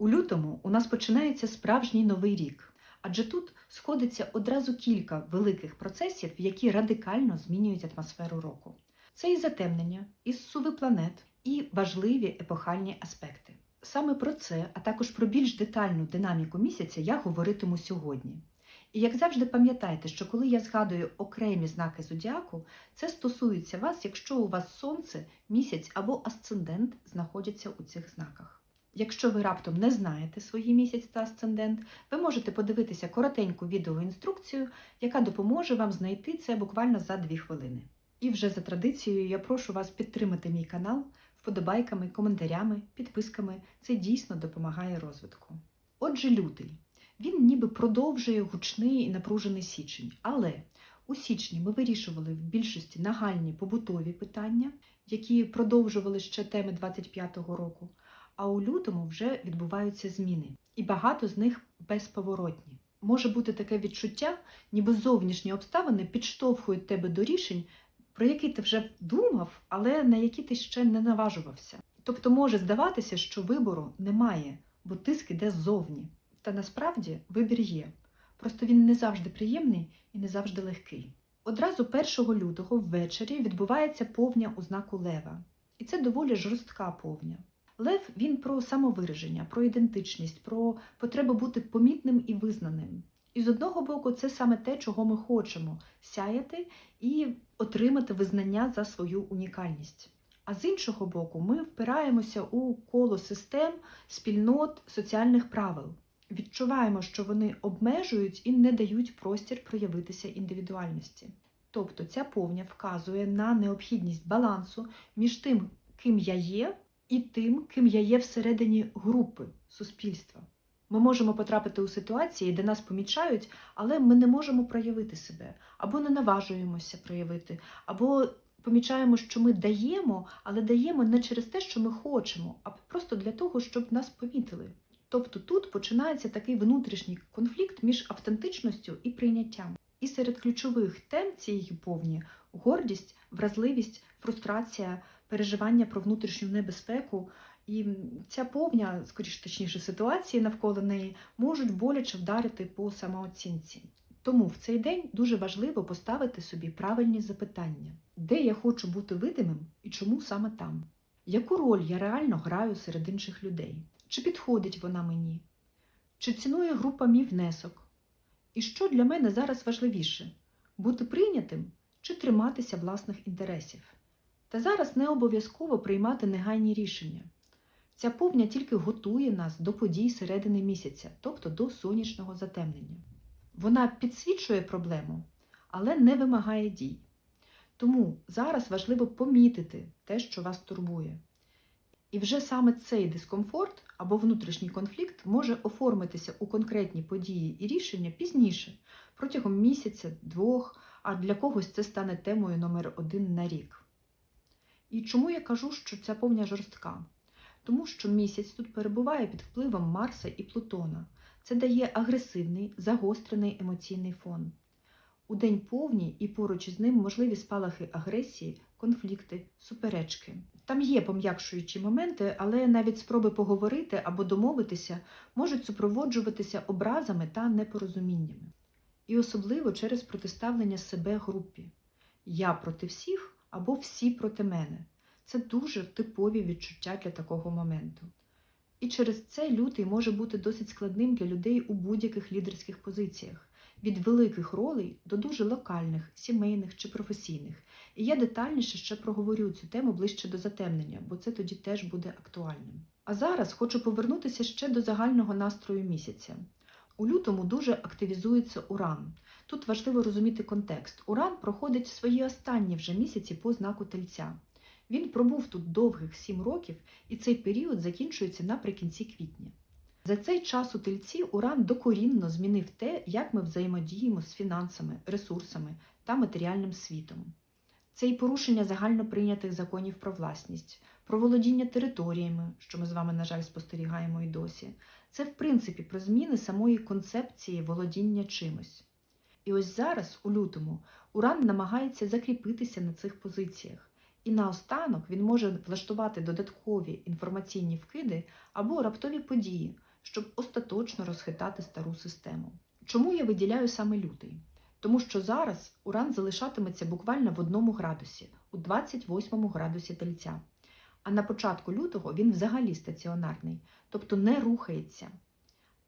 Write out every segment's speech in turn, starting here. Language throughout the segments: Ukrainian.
У лютому у нас починається справжній новий рік, адже тут сходиться одразу кілька великих процесів, які радикально змінюють атмосферу року. Це і затемнення, і зсуви планет, і важливі епохальні аспекти. Саме про це, а також про більш детальну динаміку місяця я говоритиму сьогодні. І як завжди пам'ятайте, що коли я згадую окремі знаки зодіаку, це стосується вас, якщо у вас сонце, місяць або асцендент знаходяться у цих знаках. Якщо ви раптом не знаєте свої місяць та асцендент, ви можете подивитися коротеньку відеоінструкцію, яка допоможе вам знайти це буквально за 2 хвилини. І вже за традицією я прошу вас підтримати мій канал вподобайками, коментарями, підписками. Це дійсно допомагає розвитку. Отже, лютий. Він ніби продовжує гучний і напружений січень, але у січні ми вирішували в більшості нагальні побутові питання, які продовжували ще теми 25-го року. А у лютому вже відбуваються зміни, і багато з них безповоротні. Може бути таке відчуття, ніби зовнішні обставини підштовхують тебе до рішень, про які ти вже думав, але на які ти ще не наважувався. Тобто може здаватися, що вибору немає, бо тиск іде ззовні. Та насправді вибір є. Просто він не завжди приємний і не завжди легкий. Одразу 1 лютого ввечері відбувається повня у знаку Лева. І це доволі жорстка повня. Лев він про самовираження, про ідентичність, про потребу бути помітним і визнаним. І з одного боку, це саме те, чого ми хочемо сяяти і отримати визнання за свою унікальність. А з іншого боку, ми впираємося у коло систем, спільнот, соціальних правил. Відчуваємо, що вони обмежують і не дають простір проявитися індивідуальності. Тобто ця повня вказує на необхідність балансу між тим, ким я є, і тим, ким я є всередині групи суспільства. Ми можемо потрапити у ситуації, де нас помічають, але ми не можемо проявити себе, або не наважуємося проявити, або помічаємо, що ми даємо, але даємо не через те, що ми хочемо, а просто для того, щоб нас помітили. Тобто тут починається такий внутрішній конфлікт між автентичністю і прийняттям. І серед ключових тем цієї повні гордість, вразливість, фрустрація, переживання про внутрішню небезпеку. І ця повня, скоріш точніше, ситуації навколо неї можуть боляче вдарити по самооцінці. Тому в цей день дуже важливо поставити собі правильні запитання, де я хочу бути видимим і чому саме там, яку роль я реально граю серед інших людей, чи підходить вона мені, чи цінує група мій внесок, і що для мене зараз важливіше бути прийнятим чи триматися власних інтересів. Та зараз не обов'язково приймати негайні рішення. Ця повня тільки готує нас до подій середини місяця, тобто до сонячного затемнення. Вона підсвічує проблему, але не вимагає дій. Тому зараз важливо помітити те, що вас турбує. І вже саме цей дискомфорт або внутрішній конфлікт може оформитися у конкретні події і рішення пізніше, протягом місяця, двох, а для когось це стане темою номер один на рік. І чому я кажу, що ця повня жорстка? Тому що місяць тут перебуває під впливом Марса і Плутона. Це дає агресивний, загострений емоційний фон. У день повні і поруч із ним можливі спалахи агресії, конфлікти, суперечки. Там є пом'якшуючі моменти, але навіть спроби поговорити або домовитися можуть супроводжуватися образами та непорозуміннями. І особливо через протиставлення себе групі. Я проти всіх або всі проти мене. Це дуже типові відчуття для такого моменту. І через це лютий може бути досить складним для людей у будь-яких лідерських позиціях, від великих ролей до дуже локальних, сімейних чи професійних. І я детальніше ще проговорю цю тему ближче до затемнення, бо це тоді теж буде актуальним. А зараз хочу повернутися ще до загального настрою місяця. У лютому дуже активізується уран. Тут важливо розуміти контекст. Уран проходить свої останні вже місяці по знаку тельця. Він пробув тут довгих сім років, і цей період закінчується наприкінці квітня. За цей час у тельці Уран докорінно змінив те, як ми взаємодіємо з фінансами, ресурсами та матеріальним світом. Це і порушення загально прийнятих законів про власність, про володіння територіями, що ми з вами, на жаль, спостерігаємо і досі. Це, в принципі, про зміни самої концепції володіння чимось. І ось зараз, у лютому, Уран намагається закріпитися на цих позиціях. І наостанок він може влаштувати додаткові інформаційні вкиди або раптові події, щоб остаточно розхитати стару систему. Чому я виділяю саме лютий? Тому що зараз уран залишатиметься буквально в одному градусі, у 28 градусі тельця. А на початку лютого він взагалі стаціонарний, тобто не рухається.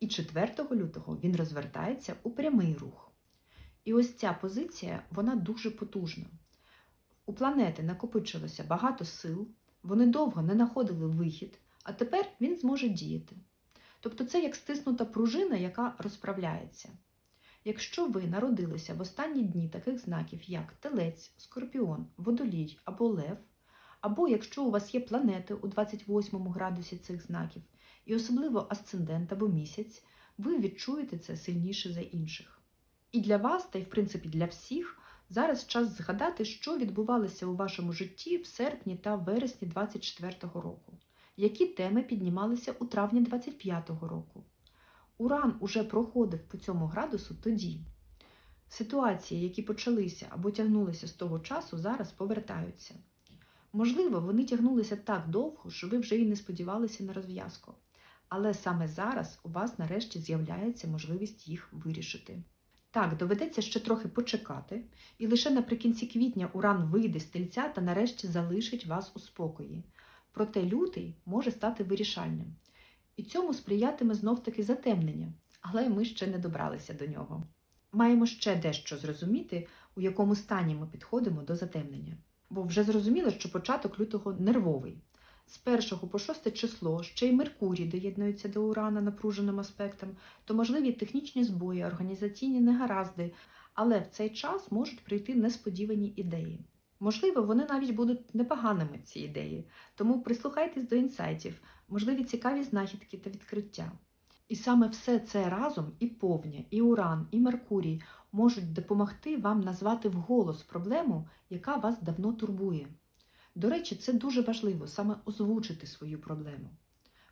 І 4 лютого він розвертається у прямий рух. І ось ця позиція, вона дуже потужна. У планети накопичилося багато сил, вони довго не знаходили вихід, а тепер він зможе діяти. Тобто це як стиснута пружина, яка розправляється. Якщо ви народилися в останні дні таких знаків, як Телець, Скорпіон, Водолій або Лев, або якщо у вас є планети у 28 градусі цих знаків, і особливо асцендент або місяць, ви відчуєте це сильніше за інших. І для вас, та й в принципі для всіх, зараз час згадати, що відбувалося у вашому житті в серпні та вересні 24-го року, які теми піднімалися у травні 25-го року. Уран уже проходив по цьому градусу тоді. Ситуації, які почалися або тягнулися з того часу, зараз повертаються. Можливо, вони тягнулися так довго, що ви вже й не сподівалися на розв'язку. Але саме зараз у вас нарешті з'являється можливість їх вирішити. Так, доведеться ще трохи почекати, і лише наприкінці квітня уран вийде з тельця та нарешті залишить вас у спокої. Проте лютий може стати вирішальним. І цьому сприятиме знов-таки затемнення, але ми ще не добралися до нього. Маємо ще дещо зрозуміти, у якому стані ми підходимо до затемнення. Бо вже зрозуміло, що початок лютого нервовий. З 1 по 6 число ще й Меркурій доєднується до Урана напруженим аспектом, то можливі технічні збої, організаційні негаразди, але в цей час можуть прийти несподівані ідеї. Можливо, вони навіть будуть непоганими, ці ідеї, тому прислухайтесь до інсайтів, можливі цікаві знахідки та відкриття. І саме все це разом і повня, і Уран, і Меркурій можуть допомогти вам назвати вголос проблему, яка вас давно турбує. До речі, це дуже важливо саме озвучити свою проблему.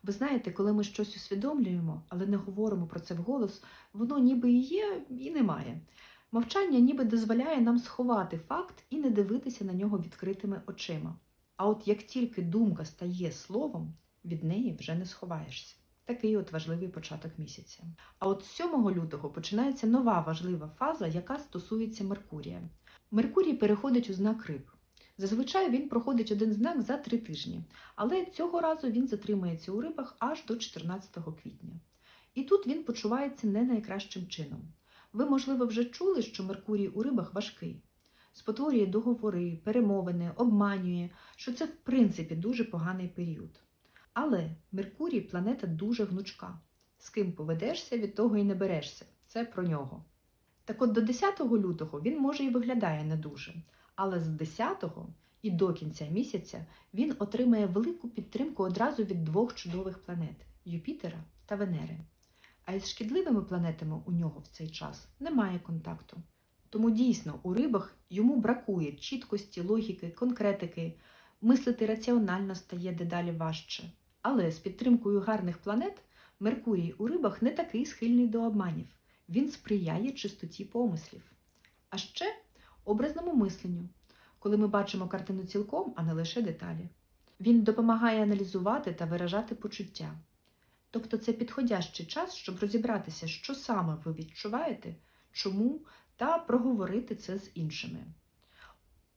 Ви знаєте, коли ми щось усвідомлюємо, але не говоримо про це вголос, воно ніби і є, і немає. Мовчання ніби дозволяє нам сховати факт і не дивитися на нього відкритими очима. А от як тільки думка стає словом, від неї вже не сховаєшся. Такий от важливий початок місяця. А от 7 лютого починається нова важлива фаза, яка стосується Меркурія. Меркурій переходить у знак риб. Зазвичай він проходить один знак за три тижні, але цього разу він затримається у рибах аж до 14 квітня. І тут він почувається не найкращим чином. Ви, можливо, вже чули, що Меркурій у рибах важкий. Спотворює договори, перемовини, обманює, що це в принципі дуже поганий період. Але Меркурій планета дуже гнучка. З ким поведешся, від того і не берешся. Це про нього. Так от до 10 лютого він може і виглядає не дуже, але з 10 і до кінця місяця він отримає велику підтримку одразу від двох чудових планет Юпітера та Венери. А із шкідливими планетами у нього в цей час немає контакту. Тому дійсно у рибах йому бракує чіткості, логіки, конкретики, мислити раціонально стає дедалі важче. Але з підтримкою гарних планет Меркурій у рибах не такий схильний до обманів. Він сприяє чистоті помислів. А ще образному мисленню, коли ми бачимо картину цілком, а не лише деталі. Він допомагає аналізувати та виражати почуття. Тобто це підходящий час, щоб розібратися, що саме ви відчуваєте, чому, та проговорити це з іншими.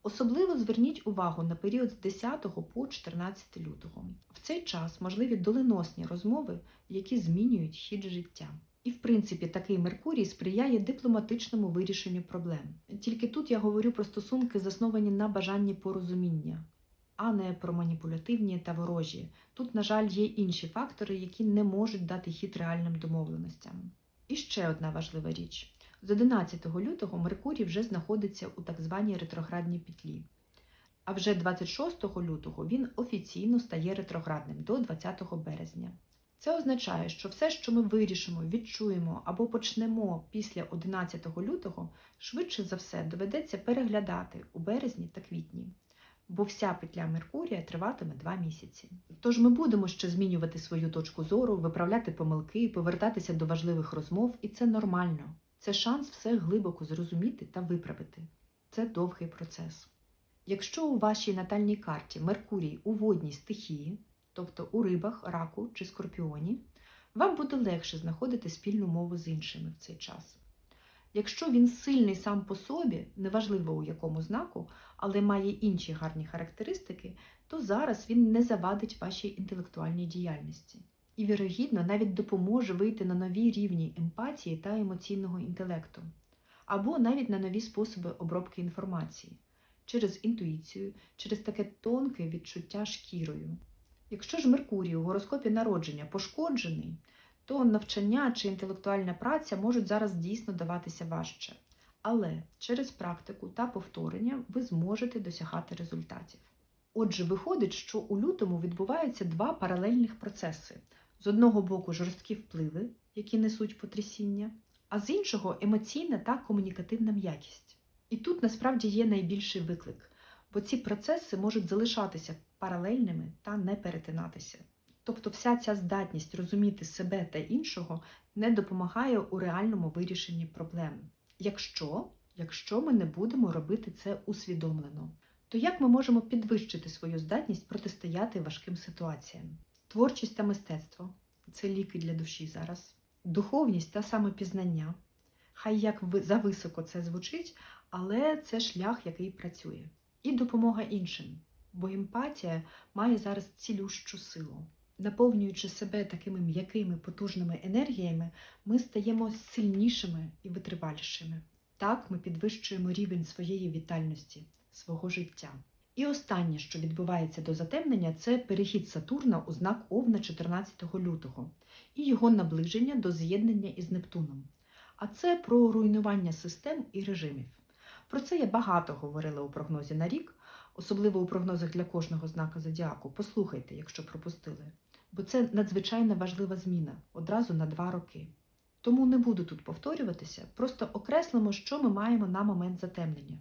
Особливо зверніть увагу на період з 10 по 14 лютого. В цей час можливі доленосні розмови, які змінюють хід життя. І, в принципі, такий Меркурій сприяє дипломатичному вирішенню проблем. Тільки тут я говорю про стосунки, засновані на бажанні порозуміння, а не про маніпулятивні та ворожі. Тут, на жаль, є інші фактори, які не можуть дати хід реальним домовленостям. І ще одна важлива річ. З 11 лютого Меркурій вже знаходиться у так званій ретроградній петлі. А вже 26 лютого він офіційно стає ретроградним до 20 березня. Це означає, що все, що ми вирішимо, відчуємо або почнемо після 11 лютого, швидше за все доведеться переглядати у березні та квітні, бо вся петля Меркурія триватиме два місяці. Тож ми будемо ще змінювати свою точку зору, виправляти помилки, повертатися до важливих розмов, і це нормально. Це шанс все глибоко зрозуміти та виправити. Це довгий процес. Якщо у вашій натальній карті Меркурій у водній стихії, тобто у рибах, раку чи скорпіоні, Вам буде легше знаходити спільну мову з іншими в цей час. Якщо він сильний сам по собі, неважливо у якому знаку, але має інші гарні характеристики, то зараз він не завадить вашій інтелектуальній діяльності і, вірогідно, навіть допоможе вийти на нові рівні емпатії та емоційного інтелекту, або навіть на нові способи обробки інформації через інтуїцію, через таке тонке відчуття шкірою. Якщо ж Меркурій у гороскопі народження пошкоджений, то навчання чи інтелектуальна праця можуть зараз дійсно даватися важче. Але через практику та повторення ви зможете досягати результатів. Отже, виходить, що у лютому відбуваються два паралельних процеси: з одного боку жорсткі впливи, які несуть потрясіння, а з іншого емоційна та комунікативна м'якість. І тут насправді є найбільший виклик, бо ці процеси можуть залишатися паралельними та не перетинатися. Тобто вся ця здатність розуміти себе та іншого не допомагає у реальному вирішенні проблем. Якщо, якщо ми не будемо робити це усвідомлено, то як ми можемо підвищити свою здатність протистояти важким ситуаціям? Творчість та мистецтво це ліки для душі зараз, духовність та самопізнання. Хай як зависоко це звучить, але це шлях, який працює. І допомога іншим, бо емпатія має зараз цілющу силу. Наповнюючи себе такими м'якими потужними енергіями, ми стаємо сильнішими і витривалішими. Так ми підвищуємо рівень своєї вітальності, свого життя. І останнє, що відбувається до затемнення, це перехід Сатурна у знак Овна 14 лютого і його наближення до з'єднання із Нептуном. А це про руйнування систем і режимів. Про це я багато говорила у прогнозі на рік, особливо у прогнозах для кожного знака зодіаку. Послухайте, якщо пропустили. Бо це надзвичайно важлива зміна одразу на два роки. Тому не буду тут повторюватися, просто окреслимо, що ми маємо на момент затемнення.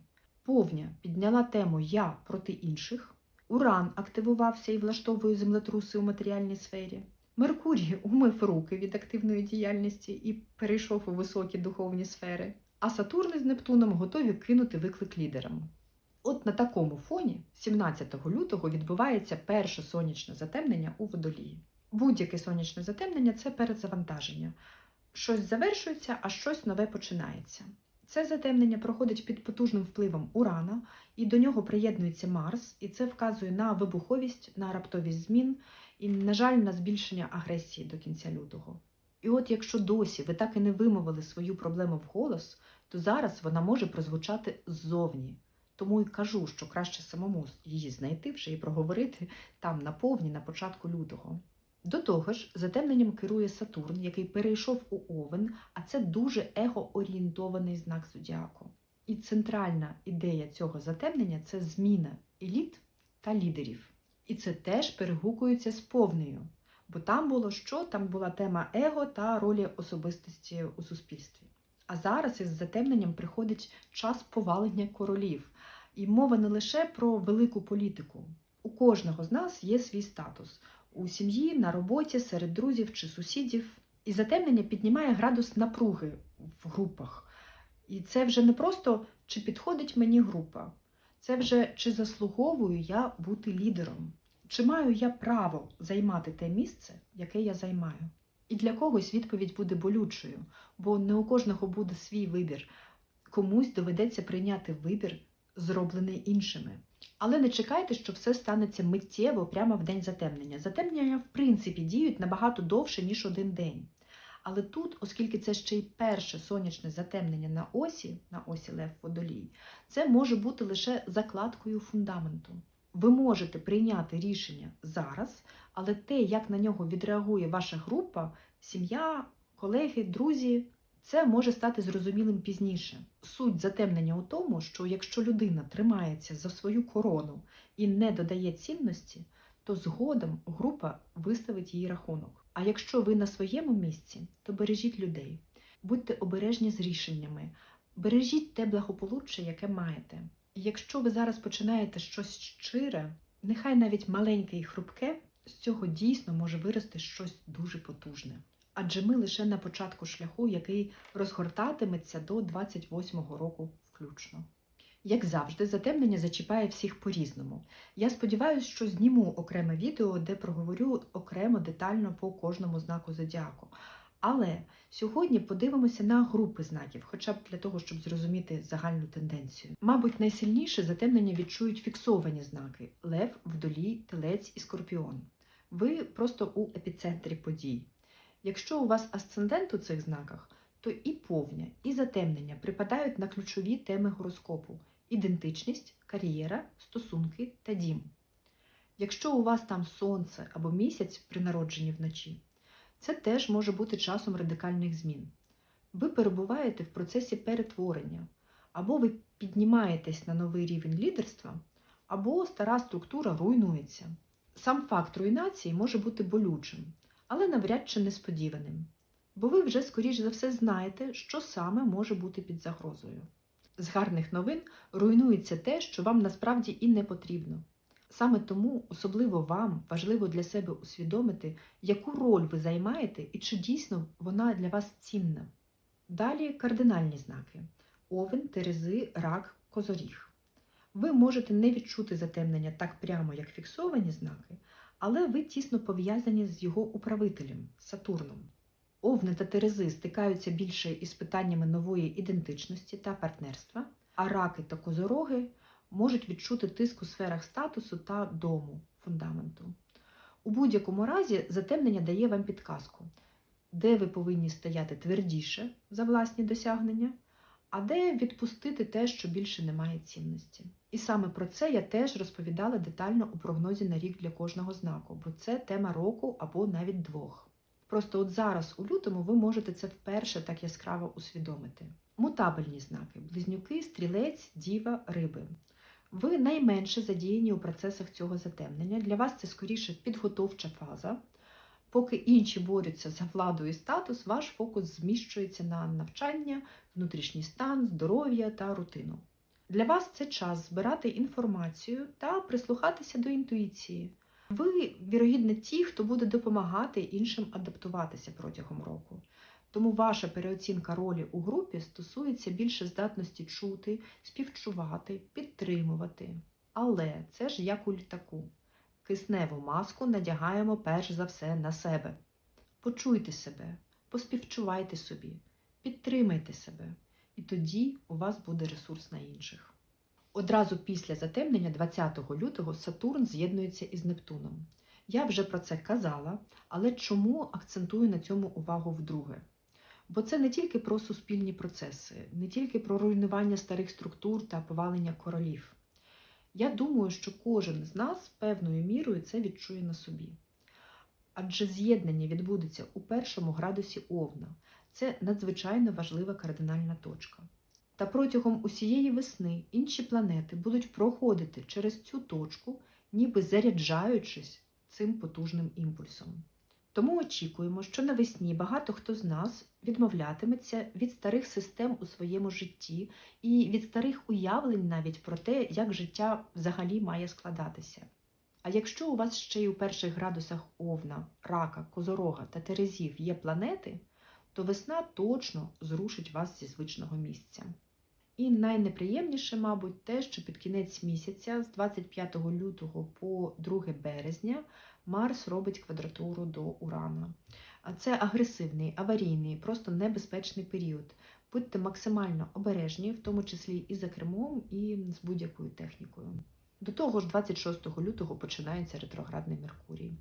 Повня підняла тему Я проти інших, Уран активувався і влаштовує землетруси у матеріальній сфері. Меркурій умив руки від активної діяльності і перейшов у високі духовні сфери. А Сатурн із Нептуном готові кинути виклик лідерам. От на такому фоні 17 лютого відбувається перше сонячне затемнення у водолії. Будь-яке сонячне затемнення це перезавантаження. Щось завершується, а щось нове починається. Це затемнення проходить під потужним впливом Урана, і до нього приєднується Марс, і це вказує на вибуховість, на раптовість змін і, на жаль, на збільшення агресії до кінця лютого. І от якщо досі ви так і не вимовили свою проблему вголос, то зараз вона може прозвучати ззовні. Тому і кажу, що краще самому її знайти вже і проговорити там на повні на початку лютого. До того ж, затемненням керує Сатурн, який перейшов у Овен, а це дуже его-орієнтований знак зодіаку. І центральна ідея цього затемнення це зміна еліт та лідерів. І це теж перегукується з повнею. Бо там було що? Там була тема его та ролі особистості у суспільстві. А зараз із затемненням приходить час повалення королів. І мова не лише про велику політику. У кожного з нас є свій статус у сім'ї, на роботі, серед друзів чи сусідів. І затемнення піднімає градус напруги в групах. І це вже не просто чи підходить мені група, це вже чи заслуговую я бути лідером, чи маю я право займати те місце, яке я займаю. І для когось відповідь буде болючою, бо не у кожного буде свій вибір. Комусь доведеться прийняти вибір, зроблений іншими. Але не чекайте, що все станеться миттєво прямо в день затемнення. Затемнення, в принципі, діють набагато довше, ніж один день. Але тут, оскільки це ще й перше сонячне затемнення на осі, на осі Лев Водолій, це може бути лише закладкою фундаменту. Ви можете прийняти рішення зараз, але те, як на нього відреагує ваша група, сім'я, колеги, друзі, це може стати зрозумілим пізніше. Суть затемнення у тому, що якщо людина тримається за свою корону і не додає цінності, то згодом група виставить їй рахунок. А якщо ви на своєму місці, то бережіть людей, будьте обережні з рішеннями, бережіть те благополуччя, яке маєте. І якщо ви зараз починаєте щось щире, нехай навіть маленьке і хрупке, з цього дійсно може вирости щось дуже потужне. Адже ми лише на початку шляху, який розгортатиметься до 28-го року включно. Як завжди, затемнення зачіпає всіх по-різному. Я сподіваюся, що зніму окреме відео, де проговорю окремо детально по кожному знаку зодіаку. Але сьогодні подивимося на групи знаків, хоча б для того, щоб зрозуміти загальну тенденцію. Мабуть, найсильніше затемнення відчують фіксовані знаки лев, вдолі, телець і скорпіон. Ви просто у епіцентрі подій. Якщо у вас асцендент у цих знаках, то і повня, і затемнення припадають на ключові теми гороскопу: ідентичність, кар'єра, стосунки та дім. Якщо у вас там сонце або місяць при народженні вночі, це теж може бути часом радикальних змін. Ви перебуваєте в процесі перетворення, або ви піднімаєтесь на новий рівень лідерства, або стара структура руйнується. Сам факт руйнації може бути болючим, але навряд чи несподіваним, бо ви вже, скоріш за все, знаєте, що саме може бути під загрозою. З гарних новин руйнується те, що вам насправді і не потрібно. Саме тому особливо вам важливо для себе усвідомити, яку роль ви займаєте і чи дійсно вона для вас цінна. Далі кардинальні знаки: овен, терези, рак, козоріг. Ви можете не відчути затемнення так прямо, як фіксовані знаки, але ви тісно пов'язані з його управителем Сатурном. Овни та терези стикаються більше із питаннями нової ідентичності та партнерства, а раки та козороги можуть відчути тиск у сферах статусу та дому, фундаменту. У будь-якому разі затемнення дає вам підказку, де ви повинні стояти твердіше за власні досягнення, а де відпустити те, що більше не має цінності. І саме про це я теж розповідала детально у прогнозі на рік для кожного знаку, бо це тема року або навіть двох. Просто от зараз, у лютому, ви можете це вперше так яскраво усвідомити. Мутабельні знаки близнюки, стрілець, діва, риби. Ви найменше задіяні у процесах цього затемнення. Для вас це скоріше підготовча фаза. Поки інші борються за владу і статус, ваш фокус зміщується на навчання, внутрішній стан, здоров'я та рутину. Для вас це час збирати інформацію та прислухатися до інтуїції. Ви, вірогідно, ті, хто буде допомагати іншим адаптуватися протягом року. Тому ваша переоцінка ролі у групі стосується більше здатності чути, співчувати, підтримувати. Але це ж як у літаку. Кисневу маску надягаємо перш за все на себе. Почуйте себе, поспівчувайте собі, підтримайте себе, і тоді у вас буде ресурс на інших. Одразу після затемнення 20 лютого Сатурн з'єднується із Нептуном. Я вже про це казала, але чому акцентую на цьому увагу вдруге? Бо це не тільки про суспільні процеси, не тільки про руйнування старих структур та повалення королів. Я думаю, що кожен з нас певною мірою це відчує на собі. Адже з'єднання відбудеться у першому градусі Овна. Це надзвичайно важлива кардинальна точка. Та протягом усієї весни інші планети будуть проходити через цю точку, ніби заряджаючись цим потужним імпульсом. Тому очікуємо, що навесні багато хто з нас відмовлятиметься від старих систем у своєму житті і від старих уявлень навіть про те, як життя взагалі має складатися. А якщо у вас ще й у перших градусах Овна, Рака, Козорога та Терезів є планети, то весна точно зрушить вас зі звичного місця. І найнеприємніше, мабуть, те, що під кінець місяця, з 25 лютого по 2 березня, Марс робить квадратуру до Урана. Це агресивний, аварійний, просто небезпечний період. Будьте максимально обережні, в тому числі і за кермом, і з будь-якою технікою. До того ж, 26 лютого починається ретроградний Меркурій.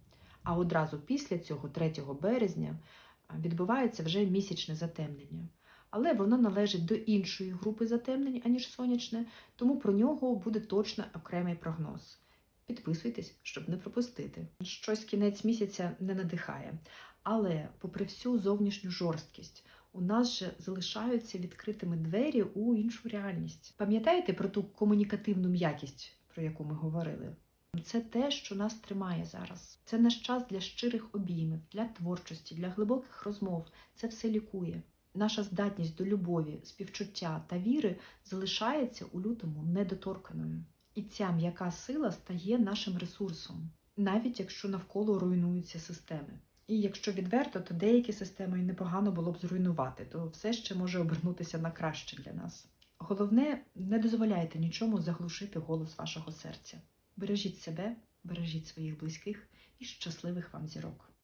А одразу після цього, 3 березня, відбувається вже місячне затемнення. Але воно належить до іншої групи затемнень, аніж сонячне, тому про нього буде точно окремий прогноз. Підписуйтесь, щоб не пропустити. Щось кінець місяця не надихає. Але, попри всю зовнішню жорсткість, у нас же залишаються відкритими двері у іншу реальність. Пам'ятаєте про ту комунікативну м'якість, про яку ми говорили? Це те, що нас тримає зараз. Це наш час для щирих обіймів, для творчості, для глибоких розмов. Це все лікує. Наша здатність до любові, співчуття та віри залишається у лютому недоторканою. І ця м'яка сила стає нашим ресурсом, навіть якщо навколо руйнуються системи. І якщо відверто, то деякі системи непогано було б зруйнувати, то все ще може обернутися на краще для нас. Головне, не дозволяйте нічому заглушити голос вашого серця. Бережіть себе, бережіть своїх близьких і щасливих вам зірок.